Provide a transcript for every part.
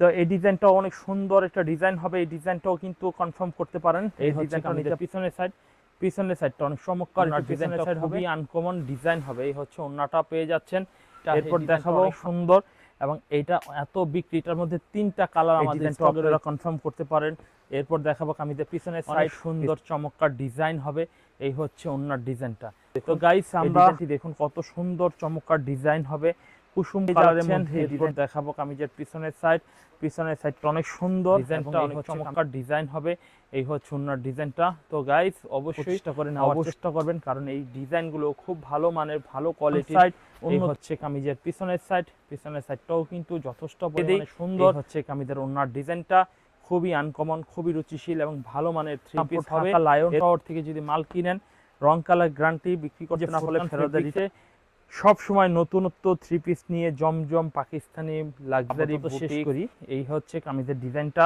তো এই ডিজাইনটাও অনেক সুন্দর একটা ডিজাইন হবে। এই ডিজাইনটাও কিন্তু কনফার্ম করতে পারেন। এই ডিজাইনটা নিতে পিছনের সাইড পিছনের সাইডটা অনেক চমৎকার সাইড হবে। আনকমন ডিজাইন হবে। এই হচ্ছে ওন্নাটা পেয়ে যাচ্ছেন। এরপর দেখাবো সুন্দর এবং এইটা এত বিক্রি এটার মধ্যে তিনটা কালার আমাদের আপনারা কনফার্ম করতে পারেন। এরপর দেখাবো কামিজের পিছনের সাইড সুন্দর চমৎকার ডিজাইন হবে। এই হচ্ছে ওন্নার ডিজাইনটা তো গাইস আমরা দেখুন। কত সুন্দর চমৎকার ডিজাইন হবে। কুসুম কালারের মধ্যে এরপর দেখাবো কামিজের পিছনের সাইড পিছনের সাইডটা অনেক সুন্দর অনেক চমৎকার। ডিজাইন হবে। এই হচ্ছে ওনার ডিজাইনটা তো গাইস অবশ্যই চেষ্টা করে নেওয়ার চেষ্টা করবেন কারণ এই ডিজাইনগুলো খুব ভালো মানের ভালো কোয়ালিটি সাইড এই হচ্ছে কামিজের পিছনের সাইড পিছনের সাইডটাও কিন্তু যথেষ্ট পরিমাণে সুন্দর। হচ্ছে কামিজের ওনার ডিজাইনটা খুবই আনকমন খুবই রুচিশীল এবং ভালো মানের থ্রি পিস হবে। লায়ন টাওয়ার থেকে যদি মাল কিনেন রং কালার গ্যারান্টি বিক্রি করতে না পারলে ফেরত দিতে সব সময় নতুনত্ব থ্রি পিস নিয়ে জমজম পাকিস্তানি লাক্সারি শেষ করি। এই হচ্ছে কামিজের ডিজাইনটা।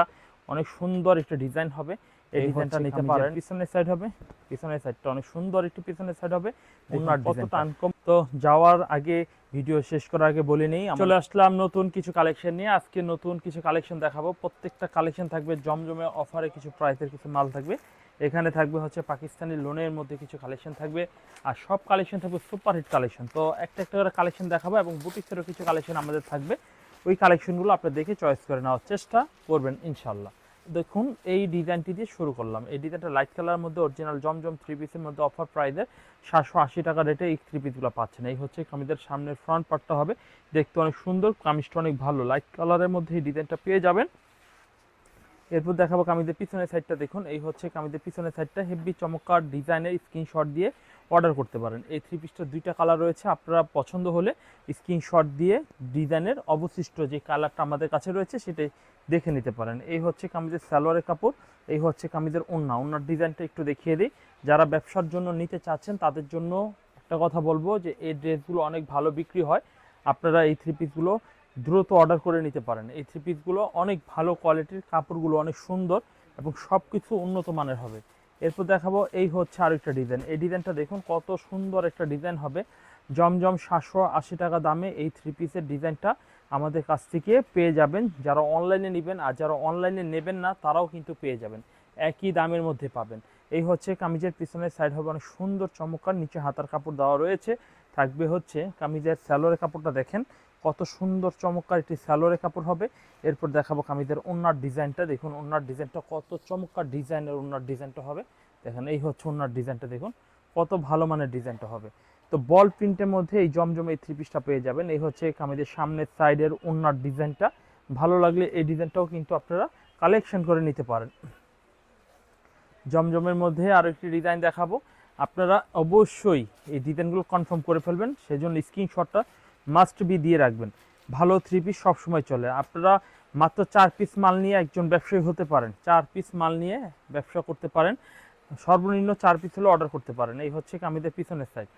অনেক সুন্দর একটা ডিজাইন হবে। এই ডিজাইনটা নিতে পারেন। পিছনের সাইড হবে। পিছনের সাইডটা অনেক সুন্দর একটি পিছনের সাইড হবে। ওনার কতটা আনকম তো যাওয়ার আগে ভিডিও শেষ করার আগে বলে নেই চলে আসলাম নতুন কিছু কালেকশন নিয়ে। আজকে নতুন কিছু কালেকশন দেখাবো। প্রত্যেকটা কালেকশন থাকবে। জমজমে অফারে কিছু প্রাইসের কিছু মাল থাকবে। এখানে থাকবে হচ্ছে পাকিস্তানি লোনের মধ্যে কিছু কালেকশন থাকবে। আর সব কালেকশন থাকবে সুপার হিট কালেকশন তো একটা একটা করে কালেকশন দেখাবো এবং বুটিক্সেরও কিছু কালেকশন আমাদের থাকবে। ওই কালেকশনগুলো আপনি দেখে চয়েস করে নেওয়ার চেষ্টা করবেন ইনশাল্লাহ দেখুন, এই ডিজাইনটি দিয়ে শুরু করলাম। এই ডিজাইনটা লাইট কালারের মধ্যে অরিজিনাল জমজম থ্রি পিসের মধ্যে অফার প্রাইসের সাতশো আশি টাকা রেটে এই থ্রি পিসগুলো পাচ্ছেন। এই হচ্ছে কামিজের সামনের ফ্রন্ট পার্টটা হবে। দেখতে অনেক সুন্দর কামিজটা অনেক ভালো। লাইট কালারের মধ্যে এই ডিজাইনটা পেয়ে যাবেন। এরপর দেখাবো কামিজের পিছনের সাইডটা দেখুন। এই হচ্ছে কামিজের পিছনের সাইডটা হেভি চমৎকার ডিজাইনের স্ক্রিনশট দিয়ে অর্ডার করতে পারেন। এই থ্রি পিসটার দুইটা কালার রয়েছে। আপনারা পছন্দ হলে স্ক্রিনশট দিয়ে ডিজাইনের অবশিষ্ট যে কালারটা আমাদের কাছে রয়েছে সেটাই দেখে নিতে পারেন। এই হচ্ছে কামিজের সালোয়ারের কাপড়। এই হচ্ছে কামিজের ওন্না ওনার ডিজাইনটা একটু দেখিয়ে দিই। যারা ব্যবসার জন্য নিতে চাচ্ছেন, তাদের জন্য একটা কথা বলব যে, এই ড্রেসগুলো অনেক ভালো বিক্রি হয়। আপনারা এই থ্রি পিসগুলো দ্রুত অর্ডার করে নিতে পারেন। এই থ্রি পিসগুলো অনেক ভালো কোয়ালিটির কাপড়গুলো অনেক সুন্দর এবং সব কিছু উন্নত মানের হবে। এরপর দেখাবো এই হচ্ছে আরেকটা ডিজাইন এই ডিজাইনটা দেখুন কত সুন্দর একটা ডিজাইন হবে। জমজম সাতশো আশি টাকা দামে এই থ্রি পিসের ডিজাইনটা আমাদের কাছ থেকে পেয়ে যাবেন। যারা অনলাইনে নেবেন আর যারা অনলাইনে নেবেন না, তারাও কিন্তু পেয়ে যাবেন। একই দামের মধ্যে পাবেন। এই হচ্ছে কামিজের পিছনের সাইড হবে অনেক সুন্দর চমৎকার, নিচে হাতার কাপড় দেওয়া রয়েছে। থাকবে হচ্ছে কামিজের স্যালোয়ারের কাপড়টা দেখেন। কত সুন্দর চমৎকার একটি স্যালোয়ারের কাপড় হবে। এরপর দেখাবো কামিদের ওনার ডিজাইনটা। দেখুন ওনার ডিজাইনটা কত চমৎকার ডিজাইনের ওনার ডিজাইনটা হবে। দেখেন, এই হচ্ছে ওনার ডিজাইনটা, দেখুন, কত ভালো মানের ডিজাইনটা হবে। তো বল প্রিন্টের মধ্যে এই জমজম এই থ্রি পিসটা পেয়ে যাবেন। এই হচ্ছে কামিজের সামনের সাইডের ওনার ডিজাইনটা। ভালো লাগলে এই ডিজাইনটাও কিন্তু আপনারা কালেকশন করে নিতে পারেন। জমজমের মধ্যে আরও একটি ডিজাইন দেখাবো। আপনারা অবশ্যই এই ডিজাইনগুলো কনফার্ম করে ফেলবেন। সেজন্য স্ক্রিনশটটা মাস্ট বি দিয়ে রাখবেন। ভালো থ্রি পিস সবসময় চলে। আপনারা মাত্র চার পিস মাল নিয়ে একজন ব্যবসায়ী হতে পারেন। চার পিস মাল নিয়ে ব্যবসা করতে পারেন। সর্বনিম্ন চার পিস হলে অর্ডার করতে পারেন। এই হচ্ছে কামিদের পিছনের সাইড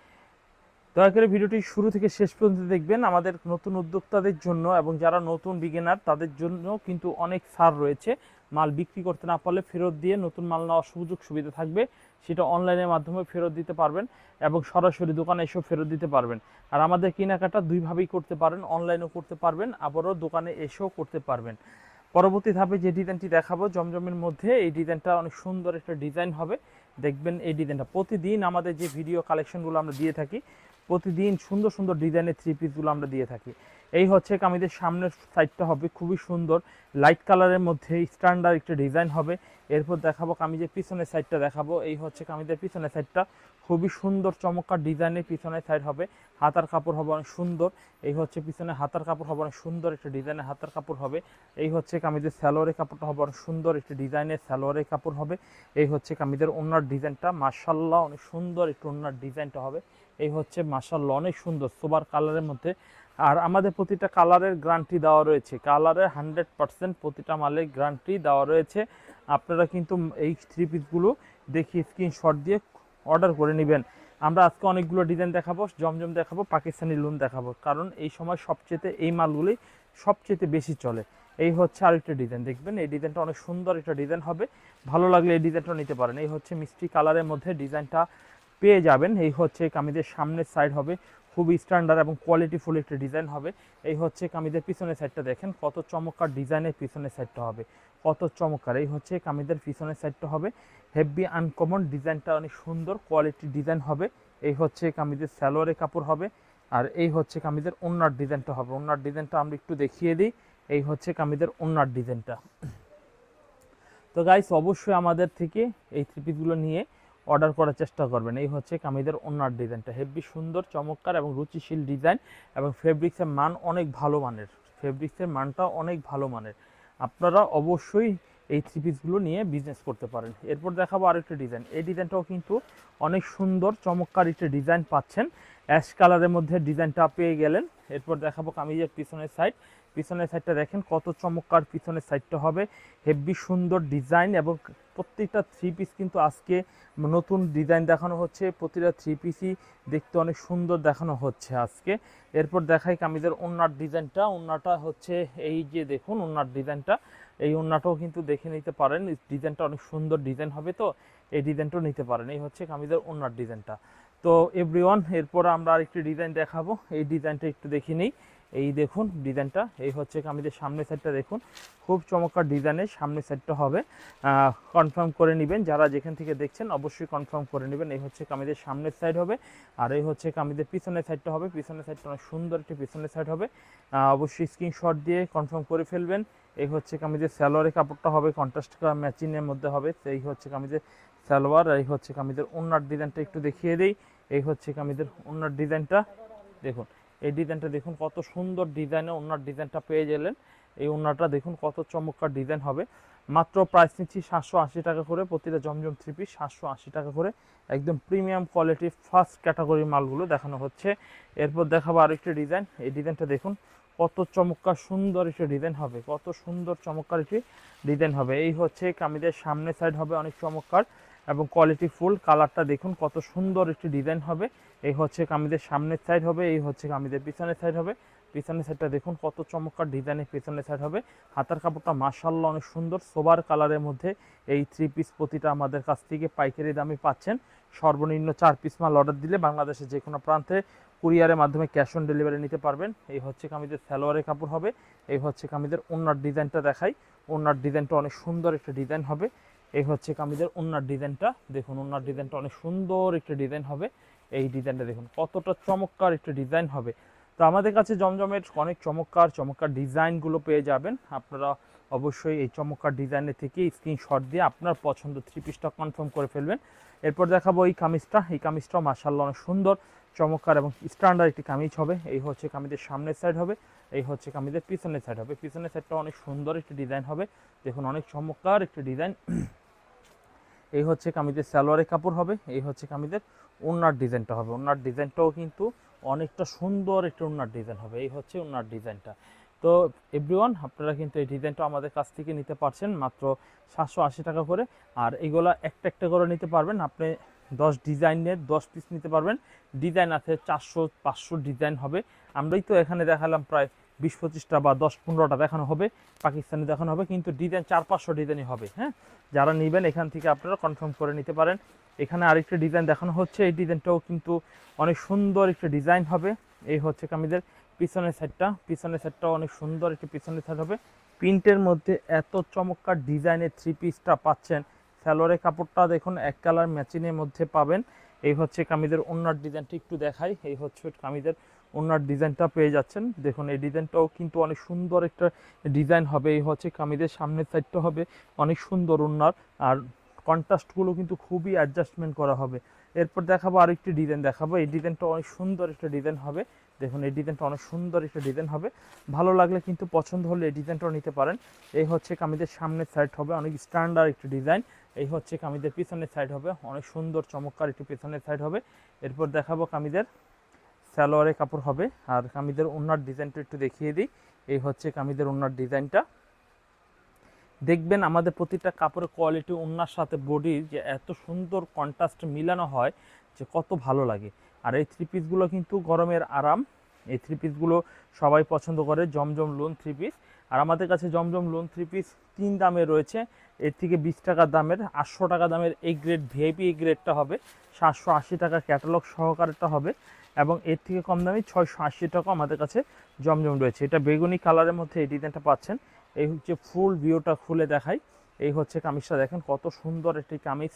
দয়া করে ভিডিওটি শুরু থেকে শেষ পর্যন্ত দেখবেন। আমাদের নতুন উদ্যোক্তাদের জন্য এবং যারা নতুন বিগিনার তাদের জন্য কিন্তু অনেক ছাড় রয়েছে। মাল বিক্রি করতে না পারলে ফেরত দিয়ে নতুন মাল নেওয়ার সুযোগ সুবিধা থাকবে। সেটা অনলাইনের মাধ্যমে ফেরত দিতে পারবেন এবং সরাসরি দোকানে এসেও ফেরত দিতে পারবেন। আর আমাদের কেনাকাটা দুইভাবেই করতে পারেন অনলাইনেও করতে পারবেন, আবারও দোকানে এসেও করতে পারবেন। পরবর্তী ধাপে যে ডিজাইনটি দেখাবো, জমজমের মধ্যে এই ডিজাইনটা অনেক সুন্দর একটা ডিজাইন হবে। দেখবেন এই ডিজাইনটা প্রতিদিন আমাদের যে ভিডিও কালেকশনগুলো আমরা দিয়ে থাকি প্রতিদিন সুন্দর সুন্দর ডিজাইনের থ্রি পিসগুলো আমরা দিয়ে থাকি। এই হচ্ছে কামিজের সামনের সাইডটা হবে খুবই সুন্দর। লাইট কালারের মধ্যে স্ট্যান্ডার্ড একটা ডিজাইন হবে। এরপর দেখাবো কামিজের পিছনের সাইডটা দেখাবো। এই হচ্ছে কামিজের পিছনের সাইডটা খুবই সুন্দর, চমৎকার ডিজাইনের পিছনের সাইড হবে। হাতার কাপড় হবে অনেক সুন্দর। এই হচ্ছে পিছনে হাতার কাপড় হবে অনেক সুন্দর একটা ডিজাইনের হাতার কাপড় হবে। এই হচ্ছে কামিজের স্যালোয়ারের কাপড়টা হবে অনেক সুন্দর একটি ডিজাইনের স্যালোয়ারের কাপড় হবে। এই হচ্ছে কামিজের ওনার ডিজাইনটা। মার্শাল্লাহ অনেক সুন্দর একটু ওনার ডিজাইনটা হবে। এই হচ্ছে মার্শাল্লাহ অনেক সুন্দর, সোবার কালারের মধ্যে। আর আমাদের প্রতিটা কালারের গ্যারান্টি দেওয়া রয়েছে। কালারের হান্ড্রেড পার্সেন্ট প্রতিটা মালের গ্যারান্টি দেওয়া রয়েছে। আপনারা কিন্তু এই থ্রি পিসগুলো দেখি স্ক্রিনশট দিয়ে অর্ডার করে নেবেন। আমরা আজকে অনেকগুলো ডিজাইন দেখাবো, জমজম দেখাবো, পাকিস্তানি লুন দেখাবো। কারণ এই সময় সবচেয়ে এই মালগুলি সবচেয়ে বেশি চলে। এই হচ্ছে আরেকটা ডিজাইন দেখবেন এই ডিজাইনটা অনেক সুন্দর একটা ডিজাইন হবে। ভালো লাগলে এই ডিজাইনটা নিতে পারেন। এই হচ্ছে মিষ্টি কালারের মধ্যে ডিজাইনটা পেয়ে যাবেন। এই হচ্ছে কামিজের সামনের সাইড হবে। খুবই স্ট্যান্ডার্ড এবং কোয়ালিটিফুল একটা ডিজাইন হবে। এই হচ্ছে কামিজের পিছনের সাইডটা দেখেন, কত চমৎকার ডিজাইনের পিছনের সাইডটা হবে। কত চমৎকার। এই হচ্ছে কামিজের পিছনের সাইডটা হবে। হেভি আনকমন ডিজাইনটা অনেক সুন্দর কোয়ালিটি ডিজাইন হবে। এই হচ্ছে কামিজের স্যালোয়ারের কাপড় হবে। আর এই হচ্ছে কামিজের ওনার ডিজাইনটা হবে। ওনার ডিজাইনটা আমরা একটু দেখিয়ে দিই। এই হচ্ছে কামিজের ওনার ডিজাইনটা তো গাইস অবশ্যই আমাদের থেকে এই থ্রি পিসগুলো নিয়ে অর্ডার করার চেষ্টা করবেন। এই হচ্ছে কামিজের ওনার ডিজাইনটা। হেভি সুন্দর, চমৎকার এবং রুচিশীল ডিজাইন এবং ফেব্রিক্সের মান অনেক ভালো মানের। ফেব্রিক্সের মানটা অনেক ভালো মানের। আপনারা অবশ্যই এই থ্রি পিসগুলো নিয়ে বিজনেস করতে পারেন। এরপর দেখাবো আরেকটা ডিজাইন এই ডিজাইনটাও কিন্তু অনেক সুন্দর, চমৎকার একটা ডিজাইন পাচ্ছেন। অ্যাশ কালারের মধ্যে ডিজাইনটা পেয়ে গেলেন। এরপর দেখাবো কামিজের পিছনের সাইড পিছনের সাইডটা দেখেন কত চমৎকার পিছনের সাইডটা হবে। হেভি সুন্দর ডিজাইন এবং প্রত্যেকটা থ্রি পিস কিন্তু আজকে নতুন ডিজাইন দেখানো হচ্ছে। প্রতিটা থ্রি পিসই দেখতে অনেক সুন্দর দেখানো হচ্ছে আজকে। এরপর দেখাই কামিজের ওনার ডিজাইনটা ওনাটা হচ্ছে এই যে দেখুন, ওনার ডিজাইনটা এই ওনাটাও কিন্তু দেখে নিতে পারেন। ডিজাইনটা অনেক সুন্দর ডিজাইন হবে তো? এই ডিজাইনটাও নিতে পারেন। এই হচ্ছে কামিজের ওনার ডিজাইনটা তো এভরিওয়ান এরপর আমরা আরেকটি ডিজাইন দেখাবো। এই ডিজাইনটা একটু দেখে নিই। এই দেখুন ডিজাইনটা, এই হচ্ছে কামিজের সামনের সাইডটা দেখুন। খুব চমৎকার ডিজাইনের সামনের সাইডটা হবে। কনফার্ম করে নেবেন, যারা যেখান থেকে দেখছেন অবশ্যই কনফার্ম করে নেবেন। এই হচ্ছে কামিজের সামনের সাইড হবে। আর এই হচ্ছে কামিজের পিছনের সাইডটা হবে। পিছনের সাইডটা অনেক সুন্দর একটি পিছনের সাইড হবে। অবশ্যই স্ক্রিনশট দিয়ে কনফার্ম করে ফেলবেন। এই হচ্ছে কামিজের স্যালোয়ারের কাপড়টা হবে কন্ট্রাস্ট ম্যাচিংয়ের মধ্যে হবে। এই হচ্ছে কামিজের সালোয়ার, আর এই হচ্ছে কামিজের ওনার ডিজাইনটা একটু দেখিয়ে দিই। এই হচ্ছে কামিজের ওনার ডিজাইনটা। দেখুন এই ডিজাইনটা দেখুন, কত সুন্দর ডিজাইনে ওনার ডিজাইনটা পেয়ে গেলেন। এই ওনারটা দেখুন, কত চমৎকার ডিজাইন হবে। মাত্র প্রাইস নিচ্ছি সাতশো আশি টাকা করে, প্রতিটা জমজম থ্রি পিস সাতশো আশি টাকা করে। একদম প্রিমিয়াম কোয়ালিটির ফার্স্ট ক্যাটাগরির মালগুলো দেখানো হচ্ছে। এরপর দেখাবো আরেকটি ডিজাইন এই ডিজাইনটা দেখুন, কত চমৎকার সুন্দর একটি ডিজাইন হবে, কত সুন্দর চমৎকার একটি ডিজাইন হবে। এই হচ্ছে কামিজের সামনে সাইড হবে, অনেক চমৎকার। এবং কোয়ালিটি ফুল কালারটা দেখুন কত সুন্দর একটি ডিজাইন হবে। এই হচ্ছে কামিজের সামনের সাইড হবে, এই হচ্ছে কামিজের পিছনের সাইড হবে। পিছনের সাইডটা দেখুন কত চমৎকার ডিজাইনের পিছনের সাইড হবে। হাতার কাপড়টা মার্শাল্লাহ অনেক সুন্দর সোবার কালারের মধ্যে এই থ্রি পিস প্রতিটা আমাদের কাছ থেকে পাইকারি দামে পাচ্ছেন। সর্বনিম্ন চার পিস মাল অর্ডার দিলে বাংলাদেশের যে কোনো প্রান্তে কুরিয়ারের মাধ্যমে ক্যাশ অন ডেলিভারি নিতে পারবেন। এই হচ্ছে কামিজের সালোয়ারের কাপড় হবে, এই হচ্ছে কামিজের ওনার ডিজাইনটা দেখাই। ওনার ডিজাইনটা অনেক সুন্দর একটা ডিজাইন হবে। এই হচ্ছে কামিজের ওনার ডিজাইনটা। দেখুন ওনার ডিজাইনটা অনেক সুন্দর একটা ডিজাইন হবে। এই ডিজাইনটা দেখুন, কতটা চমৎকার একটা ডিজাইন হবে। তো আমাদের কাছে জমজমের অনেক চমৎকার চমৎকার ডিজাইনগুলো পেয়ে যাবেন। আপনারা অবশ্যই এই চমৎকার ডিজাইনের থেকে স্ক্রিনশট দিয়ে আপনার পছন্দ থ্রি পিসটা কনফার্ম করে ফেলবেন। এরপর দেখাবো এই কামিজটা। এই কামিজটাও মার্শাল্লাহ অনেক সুন্দর, চমৎকার এবং স্ট্যান্ডার্ড একটি কামিজ হবে। এই হচ্ছে কামিজের সামনের সাইড হবে, এই হচ্ছে কামিজের পিছনের সাইড হবে। পিছনের সাইডটা অনেক সুন্দর একটি ডিজাইন হবে। দেখুন, অনেক চমৎকার একটি ডিজাইন। এই হচ্ছে কামিজের সালোয়ারের কাপড় হবে, এই হচ্ছে কামিজের ওনার ডিজাইনটা হবে। ওনার ডিজাইনটাও কিন্তু অনেকটা সুন্দর একটা ওনার ডিজাইন হবে, এই হচ্ছে ওনার ডিজাইনটা। তো এভরিওয়ান আপনারা কিন্তু এই ডিজাইনটা আমাদের কাছ থেকে নিতে পারছেন মাত্র সাতশো আশি টাকা করে, আর এগুলা একটা একটা করে নিতে পারবেন। আপনি দশ ডিজাইনের দশ পিস নিতে পারবেন। ডিজাইন আছে চারশো পাঁচশো ডিজাইন হবে। আমরাই তো এখানে দেখালাম প্রায় বিশ পঁচিশটা বা দশ পনেরোটা দেখানো হবে, পাকিস্তানি দেখানো হবে, কিন্তু ডিজাইন চার পাঁচশো ডিজাইনই হবে হ্যাঁ? যারা নেবেন এখান থেকে আপনারা কনফার্ম করে নিতে পারেন। এখানে আরেকটা ডিজাইন দেখানো হচ্ছে, এই ডিজাইনটাও কিন্তু অনেক সুন্দর একটা ডিজাইন হবে। এই হচ্ছে কামিজের পিছনের সাইডটা পিছনের সাইডটাও অনেক সুন্দর একটি পিছনের সাইড হবে। প্রিন্টের মধ্যে এত চমৎকার ডিজাইনের থ্রি পিসটা পাচ্ছেন। স্যালোয়ারের কাপড়টা দেখুন, এক কালার ম্যাচিংয়ের মধ্যে পাবেন। এই হচ্ছে কামিজের ওনার ডিজাইনটি একটু দেখাই। এই হচ্ছে কামিজের ওনার ডিজাইনটা পেয়ে যাচ্ছেন। দেখুন, এই ডিজাইনটাও কিন্তু অনেক সুন্দর একটা ডিজাইন হবে। এই হচ্ছে কামিজের সামনের সাইডটা হবে, অনেক সুন্দর ওনার। আর কন্ট্রাস্টগুলো কিন্তু খুবই অ্যাডজাস্টমেন্ট করা হবে। এরপর দেখাবো আরেকটি ডিজাইন দেখাবো। এই ডিজাইনটা অনেক সুন্দর একটা ডিজাইন হবে। দেখুন, এই ডিজাইনটা অনেক সুন্দর একটা ডিজাইন হবে। ভালো লাগলে কিন্তু পছন্দ হলে এই ডিজাইনটাও নিতে পারেন। এই হচ্ছে কামিজের সামনের সাইড হবে, অনেক স্ট্যান্ডার্ড একটি ডিজাইন। এই হচ্ছে কামিজের পিছনের সাইড হবে, অনেক সুন্দর চমৎকার একটি পিছনের সাইড হবে। এরপর দেখাবো কামিজের সালোয়ারের কাপড় হবে। আর কামিদের ওনার ডিজাইনটা একটু দেখিয়ে দিই। এই হচ্ছে কামিদের ওনার ডিজাইনটা। দেখবেন আমাদের প্রতিটা কাপড়ের কোয়ালিটি ওনার সাথে বডি যে এত সুন্দর কন্ট্রাস্ট মিলানো হয় যে কত ভালো লাগে। আর এই থ্রি পিসগুলো কিন্তু গরমের আরাম। এই থ্রি পিসগুলো সবাই পছন্দ করে, জমজম লোন থ্রি পিস আর আমাদের কাছে জমজম লোন থ্রি পিস তিন দামে রয়েছে। এর থেকে বিশ টাকা দামের, আটশো টাকা দামের এই গ্রেড ভিআইপি এই গ্রেডটা হবে। সাতশো আশি টাকা ক্যাটালগ সহকারেটা হবে। এবং এর থেকে কম দামি ছয়শো আশি টাকা আমাদের কাছে জমজম রয়েছে। এটা বেগুনি কালারের মধ্যে এই ডিজাইনটা পাচ্ছেন। এই হচ্ছে ফুল ভিউটা খুলে দেখাই। এই হচ্ছে কামিজটা দেখেন, কত সুন্দর একটি কামিজ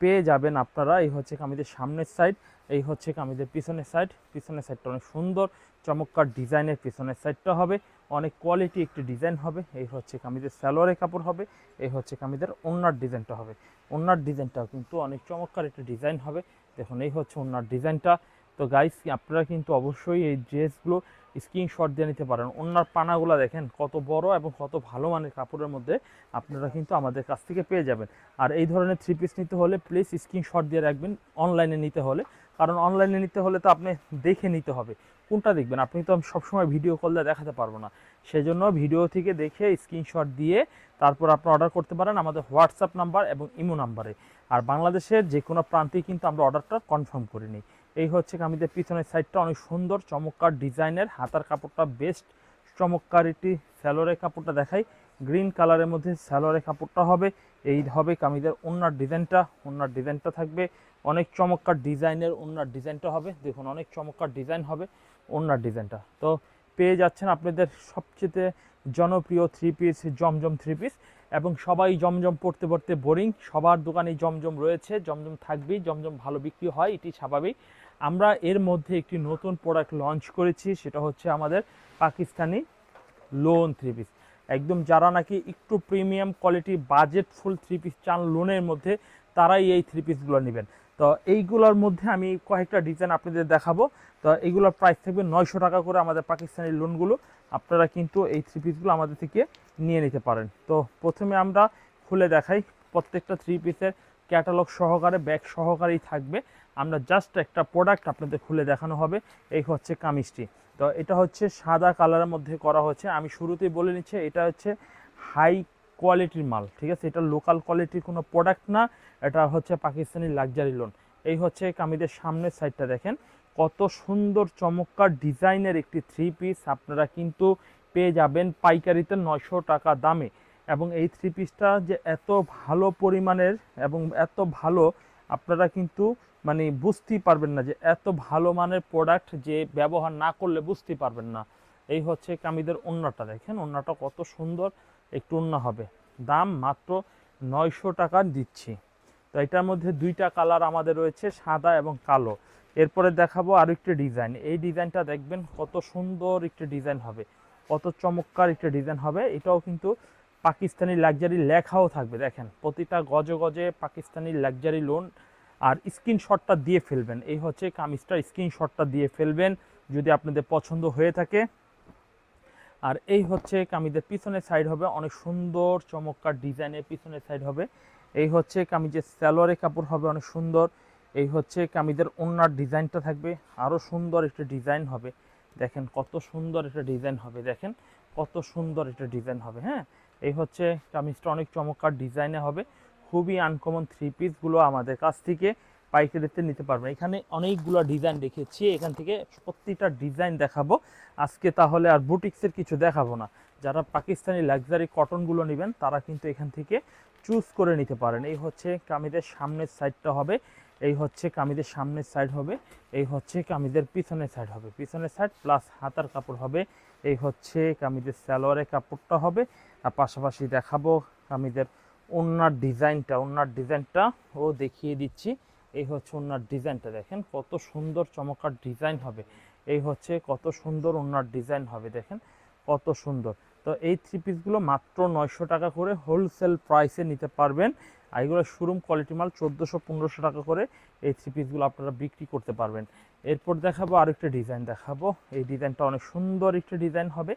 পেয়ে যাবেন আপনারা। এই হচ্ছে কামিজের সামনের সাইড এই হচ্ছে কামিজের পিছনের সাইড পিছনের সাইডটা অনেক সুন্দর, চমৎকার ডিজাইনের পিছনের সাইডটা হবে। অনেক কোয়ালিটি একটি ডিজাইন হবে। এই হচ্ছে কামিজের স্যালোয়ারের কাপড় হবে। এই হচ্ছে কামিজের ওনার ডিজাইনটা হবে। ওনার ডিজাইনটাও কিন্তু অনেক চমৎকার একটি ডিজাইন হবে। দেখুন, এই হচ্ছে ওনার ডিজাইনটা তো গাইস আপনারা কিন্তু অবশ্যই এই ড্রেসগুলো স্ক্রিনশট দিয়ে নিতে পারেন। ওনার পানাগুলো দেখেন, কত বড় এবং কত ভালো মানের কাপড়ের মধ্যে আপনারা কিন্তু আমাদের কাছ থেকে পেয়ে যাবেন। আর এই ধরনের থ্রি পিস নিতে হলে প্লিজ স্ক্রিনশট দিয়ে রাখবেন অনলাইনে নিতে হলে। কারণ অনলাইনে নিতে হলে তো আপনি দেখে নিতে হবে। কোনটা দেখবেন? আপনি তো আমি সবসময় ভিডিও কল দিয়ে দেখাতে পারব না। সেজন্য ভিডিও থেকে দেখে স্ক্রিনশট দিয়ে তারপর আপনি অর্ডার করতে পারেন আমাদের হোয়াটসঅ্যাপ নাম্বার এবং ইমো নাম্বারে আর বাংলাদেশের যে কোনো প্রান্তেই কিন্তু আমরা অর্ডারটা কনফার্ম করে নিই। এই হচ্ছে কামিজের পিছনের সাইডটা অনেক সুন্দর, চমৎকার ডিজাইনের, হাতার কাপড়টা বেস্ট চমৎকার একটি স্যালোরের কাপড়টা দেখাই গ্রিন কালারের মধ্যে স্যালোরের কাপড়টা হবে, এই হবে কামিজের ওনার ডিজাইনটা ওনার ডিজাইনটা থাকবে, অনেক চমৎকার ডিজাইনের ওনার ডিজাইনটা হবে, দেখুন অনেক চমৎকার ডিজাইন হবে ওনার ডিজাইনটা। তো পেয়ে যাচ্ছেন আপনাদের সবচেয়ে জনপ্রিয় three piece Zamzam three piece এবং সবাই জমজম পড়তে পড়তে বোরিং সবার দোকানে জমজম রয়েছে, জমজম থাকবেই, জমজম ভালো বিক্রি হয়, এটি স্বাভাবিক। আমরা এর মধ্যে একটি নতুন প্রোডাক্ট লঞ্চ করেছি, সেটা হচ্ছে আমাদের পাকিস্তানি লোন থ্রি পিস একদম যারা নাকি একটু premium quality budget full three piece চান লোনের মধ্যে, তারাই এই থ্রি পিসগুলো নেবেন। তো এইগুলোর মধ্যে আমি কয়েকটা ডিজাইন আপনাদের দেখাবো। তো এইগুলোর প্রাইস থাকবে নয়শো টাকা করে আমাদের পাকিস্তানি লোনগুলো আপনারা কিন্তু এই থ্রি পিসগুলো আমাদের থেকে নিয়ে নিতে পারেন। তো প্রথমে আমরা খুলে দেখাই, প্রত্যেকটা থ্রি পিসের ক্যাটালগ সহকারে ব্যাগ সহকারেই থাকবে। আমরা জাস্ট একটা প্রোডাক্ট আপনাদের খুলে দেখানো হবে, এই হচ্ছে কামিজটি। তো এটা হচ্ছে সাদা কালারের মধ্যে করা হচ্ছে আমি শুরুতেই বলে নিচ্ছি, এটা হচ্ছে হাই কোয়ালিটির মাল, ঠিক আছে? এটা লোকাল কোয়ালিটির কোনো প্রোডাক্ট না, এটা হচ্ছে পাকিস্তানি লাক্সারি লোন এই হচ্ছে কামিজের সামনের সাইডটা দেখেন। কত সুন্দর চমৎকার ডিজাইনের একটি থ্রি পিস আপনারা কিন্তু পেয়ে যাবেন পাইকারিতে নয়শো টাকা দামে। এবং এই থ্রি পিসটা যে এত ভালো পরিমাণের এবং এত ভালো, আপনারা কিন্তু মানে বুঝতেই পারবেন না যে এত ভালো মানের প্রোডাক্ট যে ব্যবহার না করলে বুঝতেই পারবেন না। এই হচ্ছে কামিদের ওন্নাটা, দেখেন ওন্নাটা কত সুন্দর, একটু ওন্না হবে। দাম মাত্র নয়শো টাকা দিচ্ছি। তো এটার মধ্যে দুইটা কালার আমাদের রয়েছে, সাদা এবং কালো। এরপরে দেখাবো আর একটি ডিজাইন এই ডিজাইনটা দেখবেন কত সুন্দর একটি ডিজাইন হবে। কত চমৎকার একটি ডিজাইন হবে। এটাও কিন্তু পাকিস্তানি লাক্সারি লেখাও থাকবে, দেখেন। প্রতিটা গজে গজে পাকিস্তানি লাক্সারি লোন আর স্ক্রিনশটটা দিয়ে ফেলবেন। এই হচ্ছে কামিজটার স্ক্রিনশটটা দিয়ে ফেলবেন যদি আপনাদের পছন্দ হয়ে থাকে। আর এই হচ্ছে কামিজের পিছনের সাইড হবে, অনেক সুন্দর চমৎকার ডিজাইনের পিছনের সাইড হবে। এই হচ্ছে কামিজের স্যালোয়ারের কাপড় হবে অনেক সুন্দর। এই হচ্ছে কামিজের ওনার ডিজাইনটা থাকবে আরও সুন্দর একটা ডিজাইন হবে। দেখেন কত সুন্দর একটা ডিজাইন হবে, দেখেন কত সুন্দর একটা ডিজাইন হবে হ্যাঁ? এই হচ্ছে কামিজটা অনেক চমৎকার ডিজাইনে হবে। খুবই আনকমন থ্রি পিসগুলো আমাদের কাছ থেকে পাইকারিতে নিতে পারবেন। এখানে অনেকগুলো ডিজাইন রেখেছি এখান থেকে প্রতিটা ডিজাইন দেখাবো। আজকে তাহলে আর বুটিক্সের কিছু দেখাবো না। যারা পাকিস্তানি লাক্সারি কটনগুলো নেবেন, তারা কিন্তু এখান থেকে চুজ করে নিতে পারেন। এই হচ্ছে কামিদের সামনের সাইডটা হবে, এই হচ্ছে কামিদের সামনের সাইড হবে, এই হচ্ছে কামিদের পিছনের সাইড হবে। পিছনের সাইড প্লাস হাতার কাপড় হবে, এই হচ্ছে কামিদের সালোয়ারের কাপড়টা হবে। আর পাশাপাশি দেখাবো কামিদের ওনার ডিজাইনটা ওনার ডিজাইনটা ও দেখিয়ে দিচ্ছি। এই হচ্ছে ওনার ডিজাইনটা, দেখেন কত সুন্দর চমৎকার ডিজাইন হবে। এই হচ্ছে কত সুন্দর ওনার ডিজাইন হবে, দেখেন কত সুন্দর। তো এই থ্রি পিসগুলো মাত্র নয়শো টাকা করে হোলসেল প্রাইসে নিতে পারবেন। আর এগুলো শোরুম কোয়ালিটি মাল চোদ্দোশো পনেরোশো টাকা করে এই থ্রি পিসগুলো আপনারা বিক্রি করতে পারবেন। এরপর দেখাবো আরেকটা ডিজাইন দেখাবো। এই ডিজাইনটা অনেক সুন্দর একটা ডিজাইন হবে।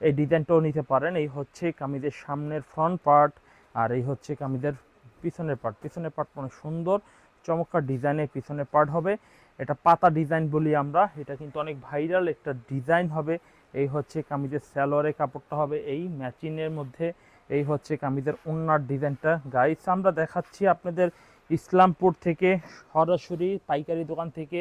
এই ডিজাইনটাও নিতে পারেন। এই হচ্ছে কামিজের সামনের ফ্রন্ট পার্ট আর এই হচ্ছে কামিজের পিছনের পার্ট পিছনের পার্ট অনেক সুন্দর, চমৎকার ডিজাইনের পিছনের পার্ট হবে। এটা পাতা ডিজাইন বলি আমরা। এটা কিন্তু অনেক ভাইরাল একটা ডিজাইন হবে। এই হচ্ছে কামিজের স্যালোয়ারের কাপড়টা হবে। এই ম্যাচিংয়ের মধ্যে এই হচ্ছে কামিজের ওনার ডিজাইনটা গাইস আমরা দেখাচ্ছি আপনাদের ইসলামপুর থেকে সরাসরি পাইকারি দোকান থেকে,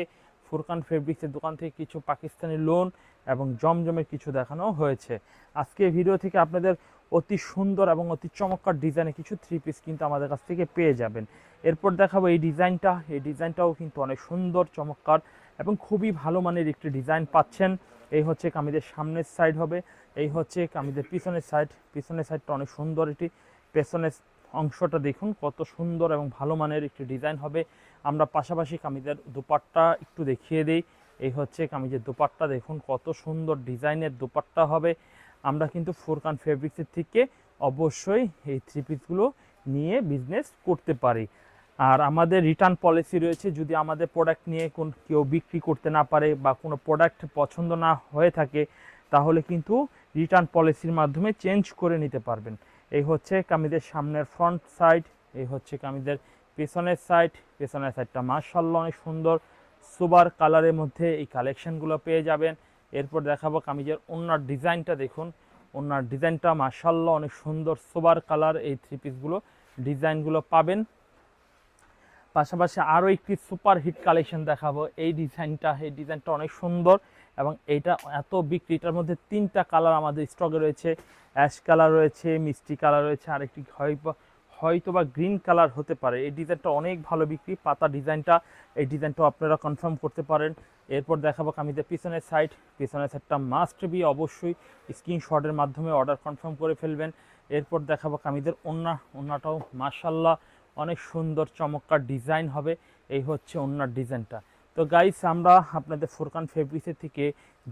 ফুরকান ফেব্রিক্সের দোকান থেকে কিছু পাকিস্তানি লোন এবং জমজমের কিছু দেখানো হয়েছে। আজকে ভিডিও থেকে আপনাদের অতি সুন্দর এবং অতি চমৎকার ডিজাইনের কিছু থ্রি পিস কিন্তু আমাদের কাছ থেকে পেয়ে যাবেন। এরপর দেখাবো এই ডিজাইনটা এই ডিজাইনটাও কিন্তু অনেক সুন্দর, চমৎকার এবং খুবই ভালো মানের একটি ডিজাইন পাচ্ছেন। এই হচ্ছে কামিদের সামনের সাইড হবে। এই হচ্ছে কামিদের পিছনের সাইড পিছনের সাইডটা অনেক সুন্দর এটি। পেছনের অংশটা দেখুন, কত সুন্দর এবং ভালো মানের একটি ডিজাইন হবে। আমরা পাশাপাশি কামিদের দুপাট্টা একটু দেখিয়ে দিই। এই হচ্ছে কামিজের দুপাট্টা, দেখুন কত সুন্দর ডিজাইনের দুপাট্টা হবে। আমরা কিন্তু ফোরকান ফেব্রিক্সের থেকে অবশ্যই এই থ্রি পিসগুলো নিয়ে বিজনেস করতে পারি। আর আমাদের রিটার্ন পলিসি রয়েছে, যদি আমাদের প্রোডাক্ট নিয়ে কোন কেউ বিক্রি করতে না পারে বা কোনো প্রোডাক্ট পছন্দ না হয়ে থাকে, তাহলে কিন্তু রিটার্ন পলিসির মাধ্যমে চেঞ্জ করে নিতে পারবেন। এই হচ্ছে কামিদের সামনের ফ্রন্ট সাইড এই হচ্ছে কামিজের পেছনের সাইড পেছনের সাইডটা মার্শাল্লাহ অনেক সুন্দর। সুবার কালারের মধ্যে এই কালেকশনগুলো পেয়ে যাবেন। এরপর দেখাবো কামিজের ওনার ডিজাইনটা দেখুন। ওনার ডিজাইনটা মার্শাল্লাহ অনেক সুন্দর সোবার কালার এই থ্রি পিসগুলো ডিজাইনগুলো পাবেন। পাশাপাশি আরও একটি সুপার হিট কালেকশন দেখাবো। এই ডিজাইনটা এই ডিজাইনটা অনেক সুন্দর এবং এইটা এত বিক্রি এটার মধ্যে তিনটা কালার আমাদের স্টকে রয়েছে। অ্যাশ কালার রয়েছে, মিষ্টি কালার রয়েছে আর একটি হয়তো হয়তো বা গ্রিন কালার হতে পারে। এই ডিজাইনটা অনেক ভালো বিক্রি। পাতা ডিজাইনটা, এই ডিজাইনটাও আপনারা কনফার্ম করতে পারেন। এরপর দেখাবো কামিজের পিছনের সাইড পিছনের সাইডটা মাস্ট বি অবশ্যই স্ক্রিনশটের মাধ্যমে অর্ডার কনফার্ম করে ফেলবেন। এরপর দেখাবো কামিজের ওন্না। ওন্নাটাও মার্শাল্লাহ অনেক সুন্দর চমৎকার ডিজাইন হবে। এই হচ্ছে ওন্নার ডিজাইনটা। তো গাইস আমরা আপনাদের ফোরকান ফেব্রিক্সের থেকে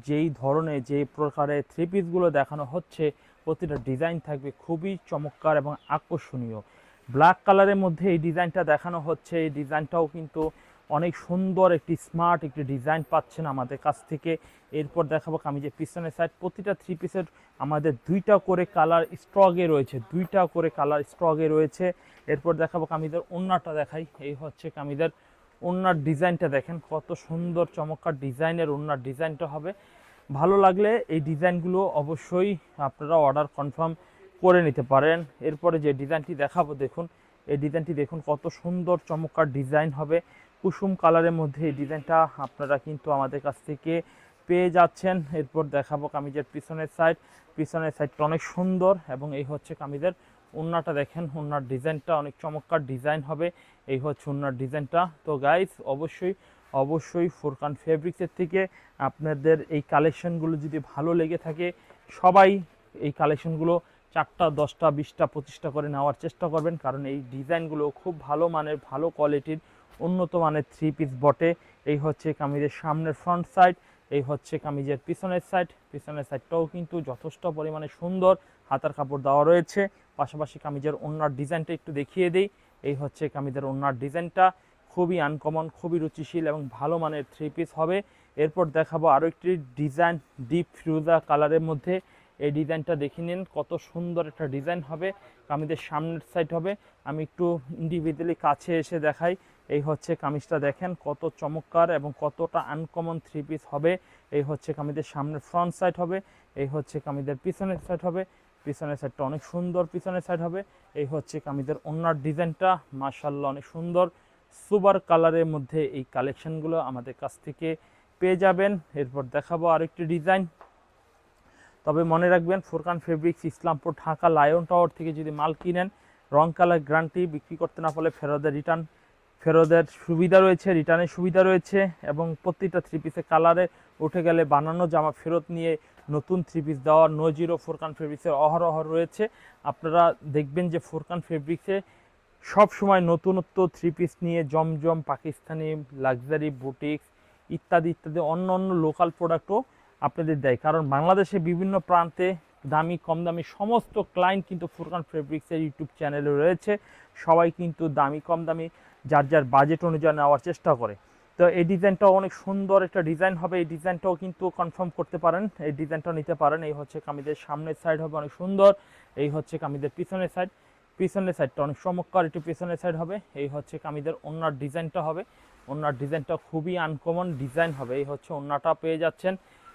যেই ধরনের যে প্রকারের থ্রি পিসগুলো দেখানো হচ্ছে প্রতিটা ডিজাইন থাকবে খুবই চমৎকার এবং আকর্ষণীয়। ব্ল্যাক কালারের মধ্যে এই ডিজাইনটা দেখানো হচ্ছে। এই ডিজাইনটাও কিন্তু অনেক সুন্দর একটি স্মার্ট একটি ডিজাইন পাচ্ছেন আমাদের কাছ থেকে। এরপর দেখাবো আমি যে পিছনের সাইড প্রতিটা থ্রি পিসের আমাদের দুইটা করে কালার স্ট্রগে রয়েছে। দুইটা করে কালার স্ট্রগে রয়েছে। এরপর দেখাবো কামিদের ওন্নাটা দেখাই। এই হচ্ছে কামিদের ওন্নার ডিজাইনটা দেখেন। কত সুন্দর চমৎকার ডিজাইনের ওন্নার ডিজাইনটা হবে। ভালো লাগলে এই ডিজাইনগুলো অবশ্যই আপনারা অর্ডার কনফার্ম করে নিতে পারেন। এরপরে যে ডিজাইনটি দেখাবো, দেখুন। এই ডিজাইনটি দেখুন, কত সুন্দর চমৎকার ডিজাইন হবে। কুসুম কালারের মধ্যে এই ডিজাইনটা আপনারা কিন্তু আমাদের কাছ থেকে পেয়ে যাচ্ছেন। এরপর দেখাবো কামিজের পিছনের সাইড পিছনের সাইডটা অনেক সুন্দর এবং এই হচ্ছে কামিজের ওন্নাটা দেখেন ওন্নার ডিজাইনটা অনেক চমৎকার ডিজাইন হবে। এই হচ্ছে ওন্নার ডিজাইনটা। তো গাইস অবশ্যই অবশ্যই ফোরকান ফেব্রিক্সের থেকে আপনাদের এই কালেকশনগুলো যদি ভালো লেগে থাকে, সবাই এই কালেকশনগুলো চারটা, দশটা, বিশটা, পঁচিশটা করে নেওয়ার চেষ্টা করবেন। কারণ এই ডিজাইনগুলো খুব ভালো মানের, ভালো কোয়ালিটির, উন্নত মানের থ্রি পিস বটে। এই হচ্ছে কামিজের সামনের ফ্রন্ট সাইড এই হচ্ছে কামিজের পিছনের সাইড পিছনের সাইডটাও কিন্তু যথেষ্ট পরিমাণে সুন্দর হাতার কাপড় দেওয়া রয়েছে। পাশাপাশি কামিজের ওনার ডিজাইনটা একটু দেখিয়ে দিই। এই হচ্ছে কামিজের ওনার ডিজাইনটা। খুবই আনকমন খুবই রুচিশীল এবং ভালো মানের থ্রি পিস হবে। এরপর দেখাবো আরও একটি ডিজাইন ডিপ ফিরোজা কালারের মধ্যে। এই ডিজাইনটা দেখে নিন, কত সুন্দর একটা ডিজাইন হবে। কামিজের সামনের সাইড হবে। আমি একটু ইন্ডিভিজুয়ালি কাছে এসে দেখাই। এই হচ্ছে কামিজটা দেখেন, কত চমৎকার এবং কতটা আনকমন থ্রি পিস হবে। এই হচ্ছে কামিজের সামনের ফ্রন্ট সাইড হবে। এই হচ্ছে কামিজের পিছনের সাইড হবে। পিছনের সাইডটা অনেক সুন্দর পিছনের সাইড হবে। এই হচ্ছে কামিজের ওনার ডিজাইনটা মার্শাল্লাহ অনেক সুন্দর। সুপার কালারের মধ্যে এই কালেকশনগুলো আমাদের কাছ থেকে পেয়ে যাবেন। এরপর দেখাবো আরেকটি ডিজাইন। তবে মনে রাখবেন, Furqan fabrics, Islampur, Dhaka, Lion Tower থেকে যদি মাল কিনেন, রং কালার গ্যারান্টি, বিক্রি করতে না পারলে ফেরতের রিটার্ন, ফেরতের সুবিধা রয়েছে, রিটার্নের সুবিধা রয়েছে এবং প্রতিটা থ্রি পিসের কালারে উঠে গেলে বানানো জামা ফেরত নিয়ে নতুন থ্রি পিস দেওয়ার নো জিরো ফোরকান ফেব্রিক্সের অহরহ রয়েছে। আপনারা দেখবেন যে ফোরকান ফেব্রিক্সে সব সময় নতুনত্ব থ্রি পিস নিয়ে জমজম, পাকিস্তানি লাক্সারি বুটিক্স ইত্যাদি ইত্যাদি অন্য অন্য লোকাল প্রোডাক্টও আপনাদের দেয়। কারণ বাংলাদেশে বিভিন্ন প্রান্তে দামি, কম দামি সমস্ত ক্লায়েন্ট কিন্তু ফুরকান ফেব্রিক্সের ইউটিউব চ্যানেলে রয়েছে। সবাই কিন্তু দামি, কম দামি, যার যার বাজেট অনুযায়ী নেওয়ার চেষ্টা করে। তো এই ডিজাইনটাও অনেক সুন্দর একটা ডিজাইন হবে। এই ডিজাইনটাও কিন্তু কনফার্ম করতে পারেন। এই ডিজাইনটাও নিতে পারেন। এই হচ্ছে কামিদের সামনের সাইড হবে অনেক সুন্দর। এই হচ্ছে কামিদের পিছনের সাইড পিছনের সাইডটা অনেক চমৎকার একটু পিছনের সাইড হবে। এই হচ্ছে কামিদের ওনার ডিজাইনটা হবে। ওনার ডিজাইনটা খুবই আনকমন ডিজাইন হবে। এই হচ্ছে ওনাটা পেয়ে যাচ্ছেন।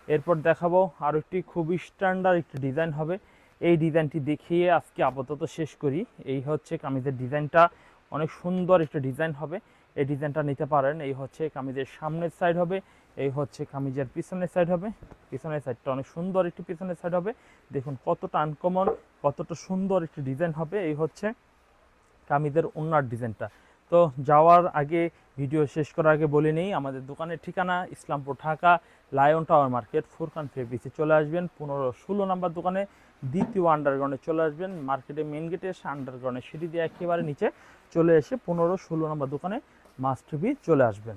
এরপর দেখাবো আরও একটি খুবই স্ট্যান্ডার্ড একটি ডিজাইন হবে। এই ডিজাইনটি দেখিয়ে আজকে আপাতত শেষ করি। এই হচ্ছে কামিজের ডিজাইনটা। অনেক সুন্দর একটা ডিজাইন হবে। এই ডিজাইনটা নিতে পারেন। এই হচ্ছে কামিজের সামনের সাইড হবে। এই হচ্ছে কামিজের পিছনের সাইড হবে। পিছনের সাইডটা অনেক সুন্দর একটি পিছনের সাইড হবে। দেখুন কতটা আনকমন কতটা সুন্দর একটি ডিজাইন হবে। এই হচ্ছে কামিজের ওনার ডিজাইনটা তো যাওয়ার আগে ভিডিও শেষ করার আগে বলে নেই, আমাদের দোকানের ঠিকানা Islampur Dhaka Lion Tower market Furqan ফেব্রিক্সে চলে আসবেন। পনেরো ষোলো নাম্বার দোকানে, দ্বিতীয় আন্ডারগ্রাউন্ডে চলে আসবেন। মার্কেটে মেন গেটে এসে আন্ডারগ্রাউন্ডে সিঁড়ি দিয়ে একেবারে নিচে চলে এসে পনেরো ষোলো নাম্বার দোকানে মাস্ট বি চলে আসবেন।